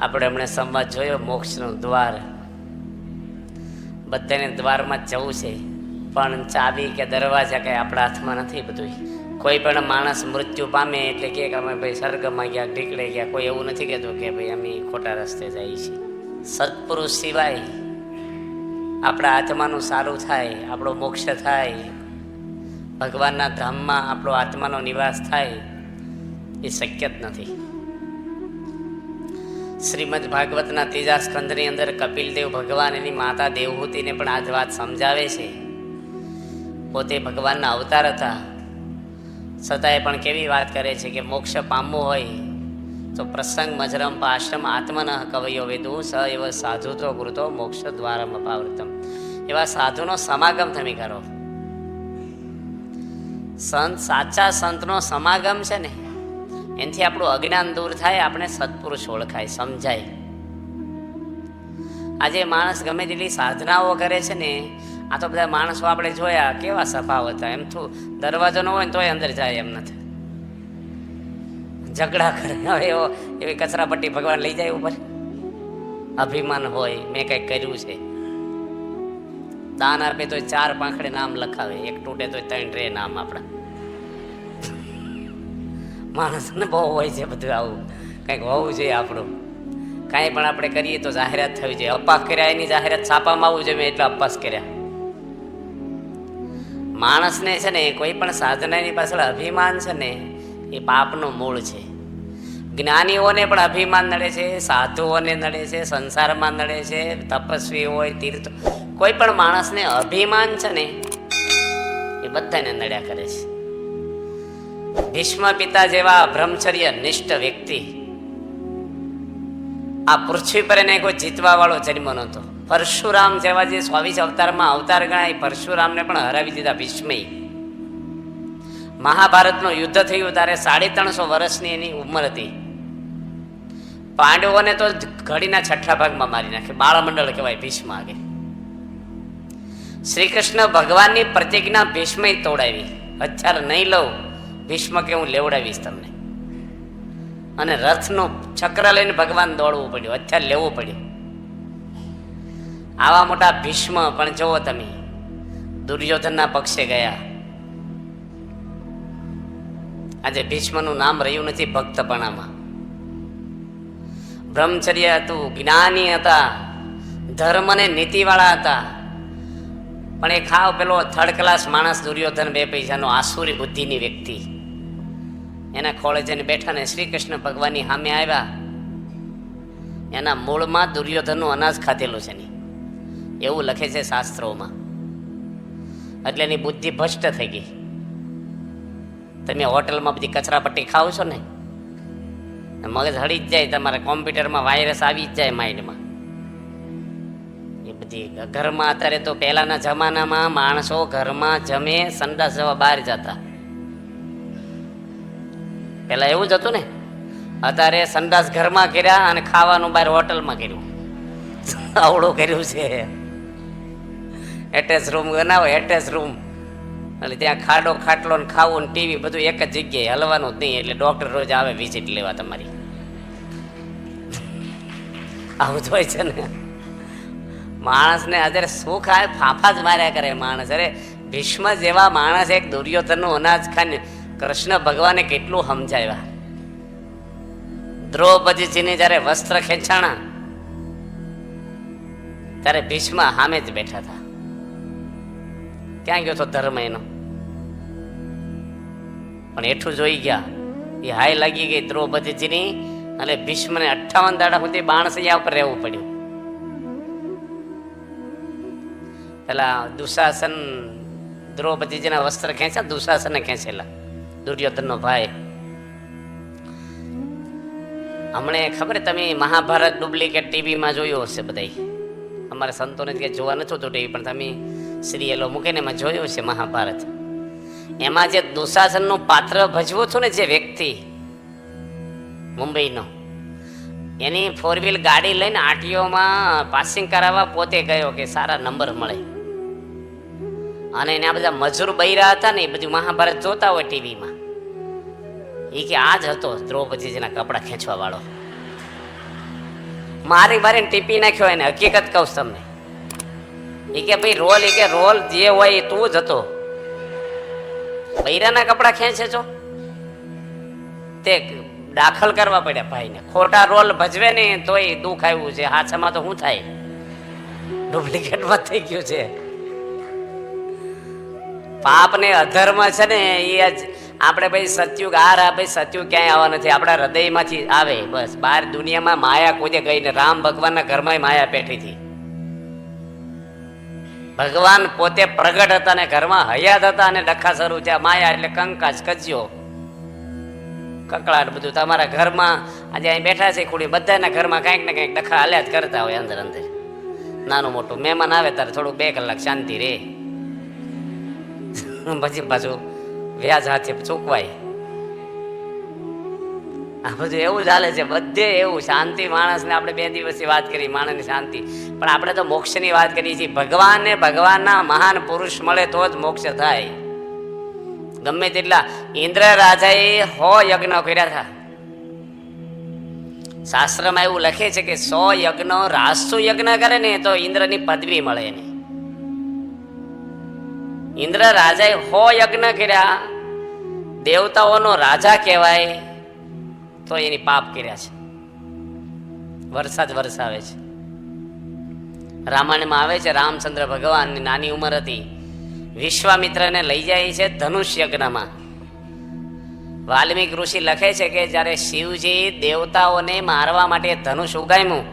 આપણે હમણાં સંવાદ જોયો, મોક્ષનું દ્વાર. બધાને દ્વારમાં જવું છે. પણ ચાવી કે દરવાજા કંઈ આપણા હાથમાં નથી બધું કોઈ પણ માણસ મૃત્યુ પામે એટલે કે અમે ભાઈ સ્વર્ગમાં ગયા ઢીકળે ગયા, કોઈ એવું નથી કહેતું કે ભાઈ અમે ખોટા રસ્તે જઈએ છીએ. સત્પુરુષ સિવાય આપણા આત્માનું સારું થાય, આપણો મોક્ષ થાય, ભગવાનના ધામમાં આપણો આત્માનો નિવાસ થાય, એ શક્ય જ નથી. શ્રીમદ ભાગવતના ત્રીજા સ્કંદની અંદર કપિલદેવ ભગવાન એની માતા દેવહૂતિને પણ આ જ વાત સમજાવે છે. પોતે ભગવાનના અવતાર હતા. છતાંય પણ કેવી વાત કરે છે કે મોક્ષ પામવું હોય તો પ્રસંગ મજરમ પાશ્રમ આત્મન કવયો વેદુ સ એવ સાધુ તો ગુરુતો મોક્ષ દ્વારમ અપાવૃતમ. એવા સાધુનો સમાગમ તમે કરો. સંત સાચા સંતનો સમાગમ છે ને? એનાથી આપણું અજ્ઞાન દૂર થાય, આપણે સત્પુરુષ ઓળખાય, સમજાય. આજે માણસ ગમે તેટલી સાધનાઓ કરે છે ને, આ તો બધા માણસો આપણે જોયા, કેવા સ્વભાવ હતા, એમ થું, દરવાજો ન હોય ને તોય અંદર જાય એમ નથી. ઝઘડા કરે, હવે એવો, એવી કચરાપટ્ટી ભગવાન લઈ જાય ઉપર. અભિમાન હોય, મેં કંઈક કર્યું છે. દાન આપે તો ચાર પાંખડે નામ લખાવે, એક તૂટે તો ત્રણ રે નામ આપણા. માણસને બહુ હોય છે બધું આવું. કંઈક હોવું જોઈએ આપણું. કાંઈ પણ આપણે કરીએ તો જાહેરાત થવી જોઈએ. અપાસ કર્યા એની જાહેરાત છાપામાં આવવું જોઈએ, મેં એટલે અપાસ કર્યા. માણસને છે ને, કોઈ પણ સાધનાની પાછળ અભિમાન છે ને, એ પાપનું મૂળ છે. જ્ઞાનીઓને પણ અભિમાન નડે છે, સાધુઓને નડે છે, સંસારમાં નડે છે, તપસ્વી હોય, તીર્થ, કોઈ પણ માણસને અભિમાન છે ને, એ બધાને નડ્યા કરે છે. ભીષ્મ પિતા જેવા બ્રહ્મચર્ય નિષ્ઠ વ્યક્તિ. આ પૃથ્વી પર એને કોઈ જીતવા વાળો જન્મ નહોતો. પરશુરામ જેવા જે ચોવીસ અવતારમાં અવતાર ગણાય, પરશુરામને પણ હરાવી દીધા ભીષ્મય મહાભારતનું યુદ્ધ થયું ત્યારે સાડી ત્રણસો વર્ષની એની ઉંમર હતી. પાંડવોને તો ઘડીના છઠ્ઠા ભાગમાં મારી નાખે, બાળમંડળ કહેવાય ભીષ્મ આગે. શ્રી કૃષ્ણ ભગવાનની પ્રતિજ્ઞા ભીષ્મય તોડાવી. હથિયાર નહીં લઉં ભીષ્મ કે હું લેવડાવીશ તમને. અને રથનું ચક્ર લઈને ભગવાન દોડવું પડ્યું, અત્યારે લેવું પડ્યું. આવા મોટા ભીષ્મ પણ જુઓ તમે, દુર્યોધનના પક્ષે ગયા. આજે ભીષ્મનું નામ રહ્યું નથી ભક્તપણામાં. બ્રહ્મચર્ય હતું, જ્ઞાની હતા, ધર્મ અને નીતિવાળા હતા. પણ એ ખાવ પેલો થર્ડ ક્લાસ માણસ દુર્યોધન બે પૈસાનો આસુરી બુદ્ધિની વ્યક્તિ. એના ખોળે જઈને બેઠા ને શ્રી કૃષ્ણ ભગવાનની સામે આવ્યા. એના મૂળમાં દુર્યોધનનું અનાજ ખાધેલું છે નહીં એવું લખે છે શાસ્ત્રોમાં. એટલે એની બુદ્ધિ ભ્રષ્ટ થઈ ગઈ. તમે હોટલમાં બધી કચરાપટ્ટી ખાવ છો ને? મગજ હળી જ જાય, તમારા કોમ્પ્યુટરમાં વાયરસ આવી જ જાય માઇન્ડમાં. એ બધી ઘરમાં અત્યારે તો પહેલાના જમાનામાં માણસો ઘરમાં જમે સંડાસ જવા બહાર જતા. પહેલા એવું જ હતું ને, અત્યારે સંડાસ ઘરમાં કર્યા અને ખાવાનું બહાર હોટલમાં કર્યું. આવડું કર્યું છે. એટેચ રૂમ બનાવો એટેચ રૂમ એટલે ત્યાં ખાડો ખાટલો ને ખાવું ને ટીવી બધું એક જ જગ્યાએ હલવાનું જ નહીં, એટલે ડૉક્ટર રોજ આવે વિઝિટ લેવા તમારી. આવું જ હોય છે ને. માણસને અત્યારે સુખ આવે ફાફા જ માર્યા કરે માણસ. અરે, ભીષ્મ જેવા માણસ એક દુર્યોધનનું અનાજ ખાને કૃષ્ણ ભગવાને કેટલું સમજાવ્યા? દ્રૌપદીજીને જ્યારે વસ્ત્ર ખેંચાણા, ત્યારે ભીષ્મ સામે જ બેઠા હતા. ક્યાં ગયો તો ધર્મ એનો? પણ એઠું જોઈ ગયા. એ હાય લાગી ગઈ દ્રૌપદીજીની અને ભીષ્મને અઠ્ઠાવન દાડા સુધી બાણસૈયા ઉપર રહેવું પડ્યું. પેલા દુશાસન દ્રૌપદીજીના વસ્ત્ર ખેંચ્યા, દુશાસને ખેંચેલા. દુર્યોધનનો ભાઈ. હમણે ખબર તમે મહાભારત ડુપ્લિકેટ ટીવીમાં જોયું હશે બધાય? અમારા સંતોને કે જોવા નથી હોતું ટીવી, પણ તમે સિરિયલો મૂકીને એમાં જોયું છે મહાભારત. એમાં જે દુશાસનનું પાત્ર ભજવું છું ને જે વ્યક્તિ, મુંબઈનો, એની ફોર વ્હીલ ગાડી લઈને આટીઓમાં પાસિંગ કરાવવા પોતે ગયો કે સારા નંબર મળે. અને એના બધા મજૂર બૈરા હતા ને એ બધું મહાભારત જોતા હોય ટીવીમાં. એ કે આ જ હતો દ્રૌપદીજીના કપડાં ખેંચવા વાળો મારી મારીને ટીપી નાખ્યો એને હકીકત કહું તમને. એ કે ભાઈ રોલ એ કે રોલ જે હોય એ તું જ હતો. બૈરાના કપડા ખેંચે છો? તે દાખલ કરવા પડ્યા ભાઈને. ખોટા રોલ ભજવે ને તોય દુઃખ આવ્યું છે. હાથમાં તો શું થાય? ડુપ્લિકેટમાં થઈ ગયું છે. પાપ ને અધર્મ છે ને એ જ આપણે ભાઈ સત્યુગ, આ રા ભાઈ સત્યુગ ક્યાંય આવવા નથી. આપણા હૃદયમાંથી આવે, બસ. બહાર દુનિયામાં માયા કુદે ગઈ ને રામ ભગવાનના ઘરમાં માયા પેઠી હતી. ભગવાન પોતે પ્રગટ હતા ને ઘરમાં હયાત હતા અને ડખા શરૂ થયા. માયા એટલે કંકાશ કજ્યો. કકળાટ બધું. તમારા ઘરમાં આજે અહીં બેઠા છે ખુડી બધાના ઘરમાં કાંઈક ને કાંઈક ડખા હાલ્યા જ કરતા હોય અંદર અંદર. નાનું મોટું મહેમાન આવે ત્યારે થોડું બે કલાક શાંતિ રહે પછી પાછું વ્યાજ હાથે ચૂકવાય. આ બધું એવું ચાલે છે, બધે એવું. શાંતિ માણસને આપણે બે દિવસની વાત કરી, માણસની શાંતિ. પણ આપણે તો મોક્ષની વાત કરીએ છીએ. ભગવાનને ભગવાનના મહાન પુરુષ મળે તો જ મોક્ષ થાય. ગમે તેટલા ઇન્દ્ર રાજાએ હો યજ્ઞ કર્યા હતા. શાસ્ત્રમાં એવું લખે છે કે સો યજ્ઞ રાસુ યજ્ઞ કરે ને તો ઇન્દ્રની પદવી મળે એને. ઇન્દ્ર રાજાએ હો યજ્ઞ કર્યા. દેવતાઓનો રાજા કહેવાય. તો એની પાપ કર્યા છે. વરસાદ વરસાવે છે. રામાયણમાં આવે છે, રામચંદ્ર ભગવાનની નાની ઉંમર હતી. વિશ્વામિત્રને લઈ જાય છે ધનુષ યજ્ઞમાં. વાલ્મીક ઋષિ લખે છે કે જ્યારે શિવજી દેવતાઓને મારવા માટે ધનુષ ઉગામ્યું,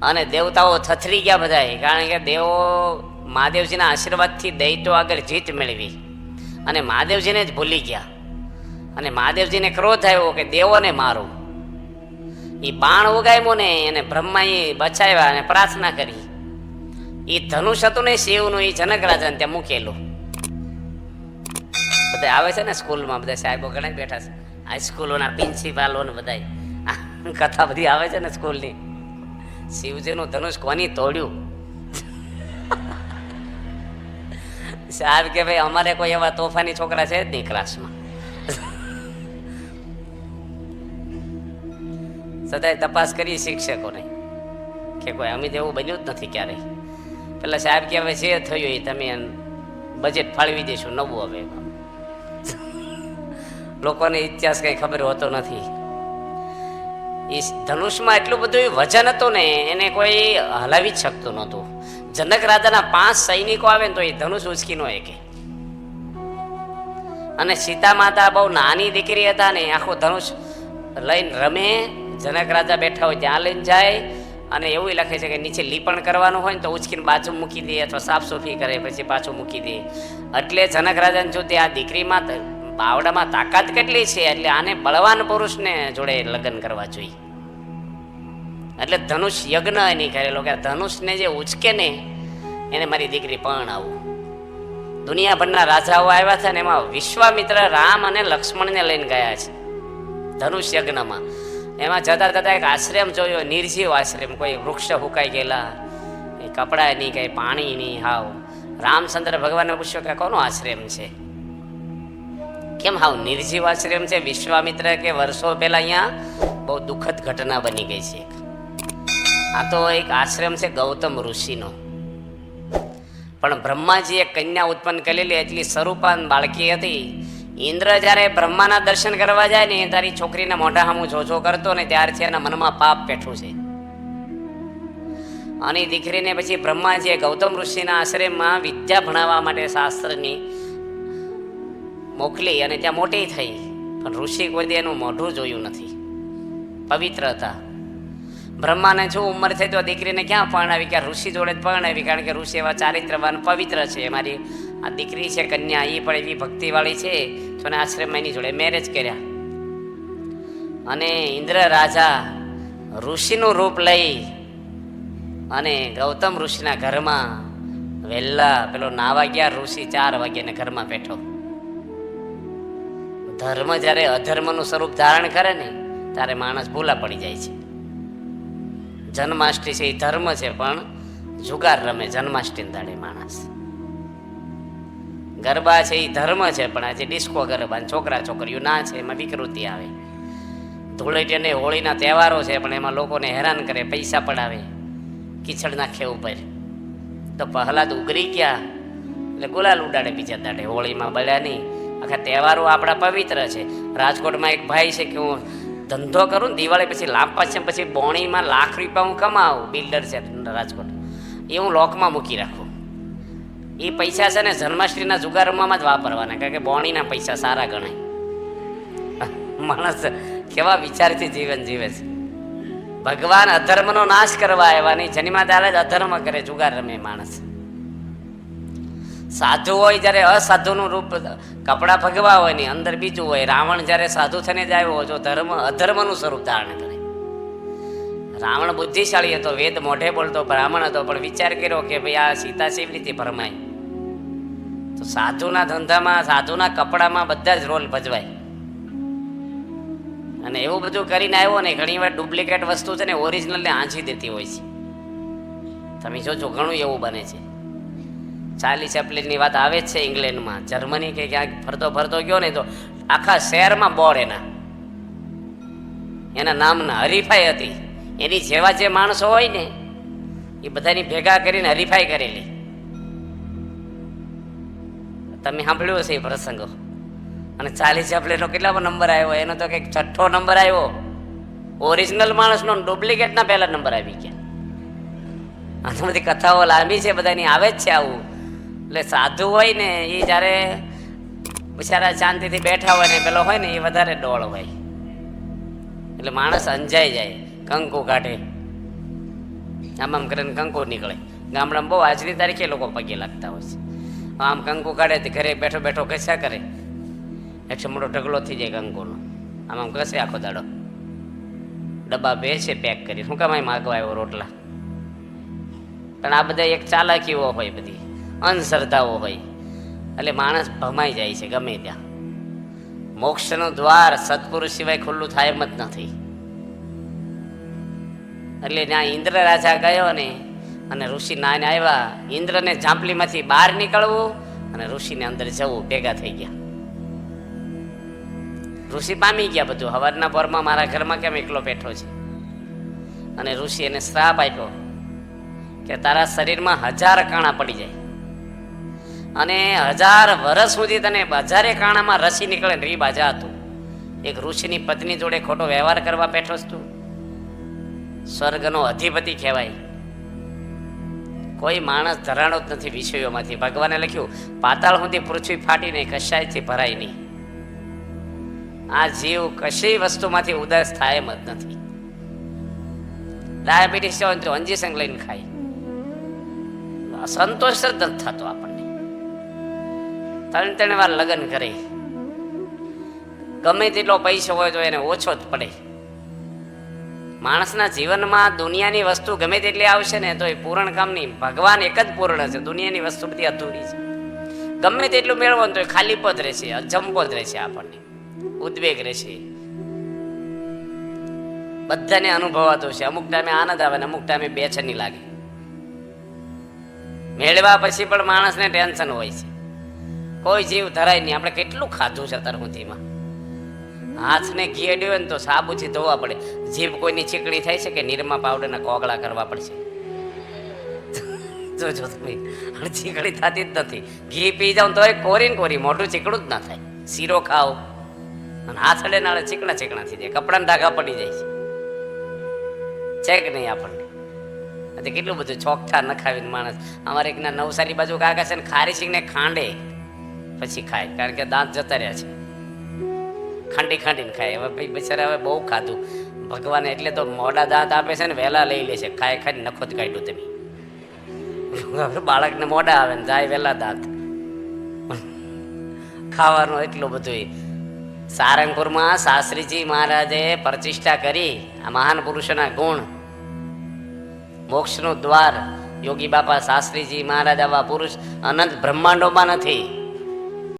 અને દેવતાઓ થથરી ગયા બધાય કારણ કે દેવો મહાદેવજીના આશીર્વાદથી દૈતો આગળ જીત મેળવી. અને મહાદેવજીને જ ભૂલી ગયા. અને મહાદેવજીને ક્રોધ આવ્યો કે દેવોને મારું. એ બાણ ઉગામ્યું ને એને બ્રહ્માએ બચાવ્યા અને પ્રાર્થના કરી. એ ધનુષ હતું ને શિવનું એ જનક રાજાને ત્યાં મૂકેલું. બધા આવે છે ને સ્કૂલમાં, બધા સાહેબો ઘણા બેઠા છે. હાઈસ્કૂલોના પ્રિન્સિપાલો ને બધા કથા બધી આવે છે ને સ્કૂલની. શિવજીનું ધનુષ કોની તોડ્યું? સાહેબ કે ભાઈ, અમારે કોઈ એવા તોફાની છોકરા છે જ નહીં ક્લાસમાં સદાય તપાસ કરી શિક્ષકોને કે કોઈ અમે જેવું બન્યું જ નથી ક્યારેય. પેલા સાહેબ કે હવે જે થયું એ તમે બજેટ ફાળવી દઈશું નવું હવે લોકોને ઇતિહાસ કઈ ખબર હોતો નથી. એ ધનુષમાં એટલું બધું વજન હતું ને, એને કોઈ હલાવી જ શકતું નહોતું. જનક રાજાના પાંચ સૈનિકો આવે ને તો એ ધનુષ ઉચકી નો કે અને સીતા માતા બહુ નાની દીકરી હતા ને, આખું ધનુષ લઈને રમે, જનક રાજા બેઠા હોય ત્યાં લઈને જાય, અને એવું લખે છે કે નીચે લીપણ કરવાનું હોય ને તો ઉચકીને બાજુ મૂકી દે અથવા સાફ સુફી કરે, પછી પાછું મૂકી દે. એટલે જનક રાજાને જો તે આ દીકરીમાં બાવડામાં તાકાત કેટલી છે, એટલે આને બળવાન પુરુષને જોડે લગ્ન કરવા જોઈએ. એટલે ધનુષ યજ્ઞ એની કરેલો કે ધનુષને જે ઉચકે ને, એને મારી દીકરી પણ આવું. દુનિયાભરના રાજાઓ આવ્યા છે ને, એમાં વિશ્વામિત્ર રામ અને લક્ષ્મણને લઈને ગયા છે. ધનુષ યજ્ઞમાં. એમાં જતા જતા એક આશ્રમ જોયો, નિર્જીવ આશ્રમ. કોઈ વૃક્ષ હુકાઈ ગયેલા કપડાં નહીં કઈ પાણી નહીં હાવ. રામચંદ્ર ભગવાનને પૂછ્યું કે કોનો આશ્રમ છે? કેમ હાવ નિર્જીવ આશ્રમ છે? વિશ્વામિત્ર કે વર્ષો પહેલા અહીંયા બહુ દુઃખદ ઘટના બની ગઈ છે આ તો એક આશ્રમ છે ગૌતમ ઋષિનો. પણ બ્રહ્માજીએ કન્યા ઉત્પન્ન કરેલી એટલી સ્વરૂપાન બાળકી હતી. ઇન્દ્ર જ્યારે બ્રહ્માના દર્શન કરવા જાય ને, તારી છોકરીના મોઢા સામું જોજો કરતો ને, ત્યારથી એના મનમાં પાપ પેઠું છે. અને દીકરીને પછી બ્રહ્માજીએ ગૌતમ ઋષિના આશ્રમમાં વિદ્યા ભણાવવા માટે શાસ્ત્રની મોકલી અને ત્યાં મોટી થઈ. પણ ઋષિ કોઈ એનું મોઢું જોયું નથી. પવિત્ર હતા. બ્રહ્માને જો ઉંમર થઈ તો દીકરીને ક્યાં પરણાવી? કે ઋષિ જોડે જ પરણાવી? કારણ કે ઋષિ એવા ચારિત્રવાન પવિત્ર છે. મારી આ દીકરી છે, કન્યા. એ પણ એવી ભક્તિવાળી છે. તો એને આશ્રમમાં એની જોડે મેરેજ કર્યા. અને ઇન્દ્ર રાજા ઋષિનું રૂપ લઈ અને ગૌતમ ઋષિના ઘરમાં વહેલા પેલો નાવા ગયા ઋષિ ચાર વાગ્યાને ઘરમાં બેઠો. ધર્મ જ્યારે અધર્મનું સ્વરૂપ ધારણ કરે ને, ત્યારે માણસ ભૂલા પડી જાય છે. જન્માષ્ટમી છે, એ ધર્મ છે, પણ જુગાર રમે જન્માષ્ટમી દાડે માણસ. ગરબા છે, એ ધર્મ છે, પણ આજે ડિસ્કો ગરબા છોકરા છોકરીઓ ના છે એમાં વિકૃતિ આવે. ધૂળેટી અને હોળીના તહેવારો છે, પણ એમાં લોકોને હેરાન કરે, પૈસા પડાવે કીચડ નાખે ઉપર. તો પહેલાં તો ઉગરી ગયા, એટલે ગુલાલ ઉડાડે બીજા દાડે હોળીમાં બળ્યા નહીં આખા તહેવારો આપણા પવિત્ર છે. રાજકોટમાં એક ભાઈ છે કે હું ધંધો કરું ને દિવાળી પછી લાંબા છે પછી બોણીમાં લાખ રૂપિયા હું કમાવું, બિલ્ડર છે રાજકોટ. એ હું લોકમાં મૂકી રાખું. એ પૈસા છે ને જન્માષ્ટમીના જુગારમાં જ વાપરવાના, કારણ કે બોણીના પૈસા સારા ગણાય. માણસ કેવા વિચારથી જીવન જીવે છે. ભગવાન અધર્મનો નાશ કરવા આવ્યા નહીં જન્માદાર જ અધર્મ કરે, જુગાર રમે માણસ. સાધુ હોય જ્યારે અસાધુનું રૂપ કપડાં ભગવા હોય ને અંદર બીજું હોય, રાવણ જ્યારે સાધુ થઈને જ આવ્યો જો ધર્મ, અધર્મનું સ્વરૂપ ધારણ કરે. રાવણ બુદ્ધિશાળી હતો, વેદ મોઢે બોલતો, બ્રાહ્મણ હતો, પણ વિચાર કર્યો કે ભાઈ આ સીતા કેવી રીતે ભરમાય? તો સાધુના ધંધામાં, સાધુના કપડામાં બધા જ રોલ ભજવાય. અને એવું બધું કરીને આવ્યો ને, ઘણી વાર ડુપ્લિકેટ વસ્તુ છે ને ઓરિજિનલને આંચી દેતી હોય છે. તમે જોજો, ઘણું એવું બને છે. ચાર્લી ચેપલિનની વાત આવે જ છે ઇંગ્લેન્ડમાં. જર્મની કે ક્યાંક ફરતો ફરતો ગયો ને તો આખા શહેરમાં બોર્ડ એના. એના નામના હરીફાઈ હતી. એની જેવા જે માણસો હોય ને, એ બધાની ભેગા કરીને હરીફાઈ કરેલી. તમે સાંભળ્યો હશે એ પ્રસંગો. અને ચાલીસ ચેપલિનનો કેટલા નંબર આવ્યો? એનો તો કંઈક છઠ્ઠો નંબર આવ્યો. ઓરિજિનલ માણસનો ડુપ્લિકેટના પહેલા નંબર આવી ગયા. આ તો બધી કથાઓ લાંબી છે, બધાની આવે જ છે આવું. એટલે સાધુ હોય ને એ જ્યારે બિચારા શાંતિથી બેઠા હોય ને, પેલો હોય ને એ વધારે ડોળ હોય. એટલે માણસ અંજાઈ જાય, કંકુ કાઢે. આમ આમ કરીને કંકુ નીકળે. ગામડામાં બહુ આજની તારીખે લોકો પગે લાગતા હોય છે. આમ કંકુ કાઢે તો ઘરે બેઠો બેઠો ઘસ્યા કરે. એટલે મોટો ઢગલો થઈ જાય કંકુનો. આમ આમ ઘસે આખો દાડો. ડબ્બા બે છે પેક કરી. શું કામ માગવા આવ્યો રોટલા? પણ આ બધા એક ચાલાકીઓ હોય બધી. અંધશ્રદ્ધાઓ હોય. એટલે માણસ ભમાઈ જાય છે ગમે ત્યાં. મોક્ષનું દ્વાર સત્પુરુષ સિવાય ખુલ્લું થાય એમ જ નથી. એટલે ત્યાં ઇન્દ્ર રાજા ગયો ને, અને ઋષિ નાને આવ્યા. ઇન્દ્રને ઝાંપલીમાંથી બહાર નીકળવું અને ઋષિને અંદર જવું, ભેગા થઈ ગયા. ઋષિ પામી ગયા બધું. હવારના પોરમાં મારા ઘરમાં કેમ એકલો બેઠો છે? અને ઋષિ એને શ્રાપ આપ્યો કે તારા શરીરમાં હજાર કાણા પડી જાય. અને હજાર વર્ષ સુધી તને હજારે કાણામાં રસી નીકળે રી બાજા હતું એક ઋષિની પત્ની જોડે ખોટો વ્યવહાર કરવા બેઠો તું. સ્વર્ગનો અધિપતિ કહેવાય. કોઈ માણસ ધરાણો જ નથી વિષયોમાંથી. ભગવાને લખ્યું, પાતાળ સુધી પૃથ્વી ફાટી નહીં કશાયથી ભરાય નહીં. આ જીવ કશી વસ્તુમાંથી ઉદાસ થાય એમ જ નથી. ડાયાબિટીસ હોય તો અંજી સંગ લઈને ખાય. સંતોષ જ નથી થતો આપણને. ત્રણ ત્રણ વાર લગ્ન કરે. ગમે તેટલો પૈસો હોય તો એને ઓછો જ પડે. માણસના જીવનમાં દુનિયાની વસ્તુ ગમે તેટલી આવશે ને તો એ પૂરણ કામની ભગવાન એક જ પૂર્ણ છે. દુનિયાની વસ્તુ બધી અધૂરી છે. ગમે તેટલું મેળવો ને તો એ ખાલી પદ રહેશે. અજંપો જ રહેશે આપણને. ઉદ્વેગ રહેશે. બધાને અનુભવાતો છે અમુક ટાઈમે આનંદ આવે ને અમુક ટાઈમે બેચેની લાગે. મેળવા પછી પણ માણસને ટેન્શન હોય છે. કોઈ જીવ ધરાય નહીં. આપણે કેટલું ખાધું છે સુધીમાં? હાથને ઘી અડ્યો ને તો સાબુથી ધોવા પડે. જીભ કોઈની ચીકણી થાય છે કે નિરમા પાવડરના કોગળા કરવા પડશે? જોજો તમે, અને ચીકણી થતી જ નથી. ઘી પી જાવ તોય કોરીને કોરી, મોઢું ચીકણું જ ના થાય. શીરો ખાઓ. અને હાથ અડે નાળે ચીકણા ચીકણા થઈ જાય. કપડાના ધાગા પડી જાય છે. છે કે નહીં આપણને? એટલે કેટલું બધું ચોકઠા નખાવીને માણસ. અમારે એકના નવસારી બાજુ કાકા છે ને ખારી સિંગને ખાંડે. પછી ખાય, કારણ કે દાંત જતા રહ્યા છે. ખાંડી ખાંડીને ખાય. હવે ભાઈ બિચારા હવે બહુ ખાધું. ભગવાન એટલે તો મોડા દાંત આપે છે ને વહેલા લઈ લે છે. ખાય ખાઈ નખો જ કાઢ્યું તમે. બાળકને મોડા આવે ને જાય વહેલા દાંત. ખાવાનું એટલું બધું સારંગપુરમાં શાસ્ત્રીજી મહારાજે પ્રતિષ્ઠા કરી આ મહાન પુરુષોના ગુણ. મોક્ષનું દ્વાર. યોગી બાપા શાસ્ત્રીજી મહારાજ આવા પુરુષ અનંત બ્રહ્માંડોમાં નથી.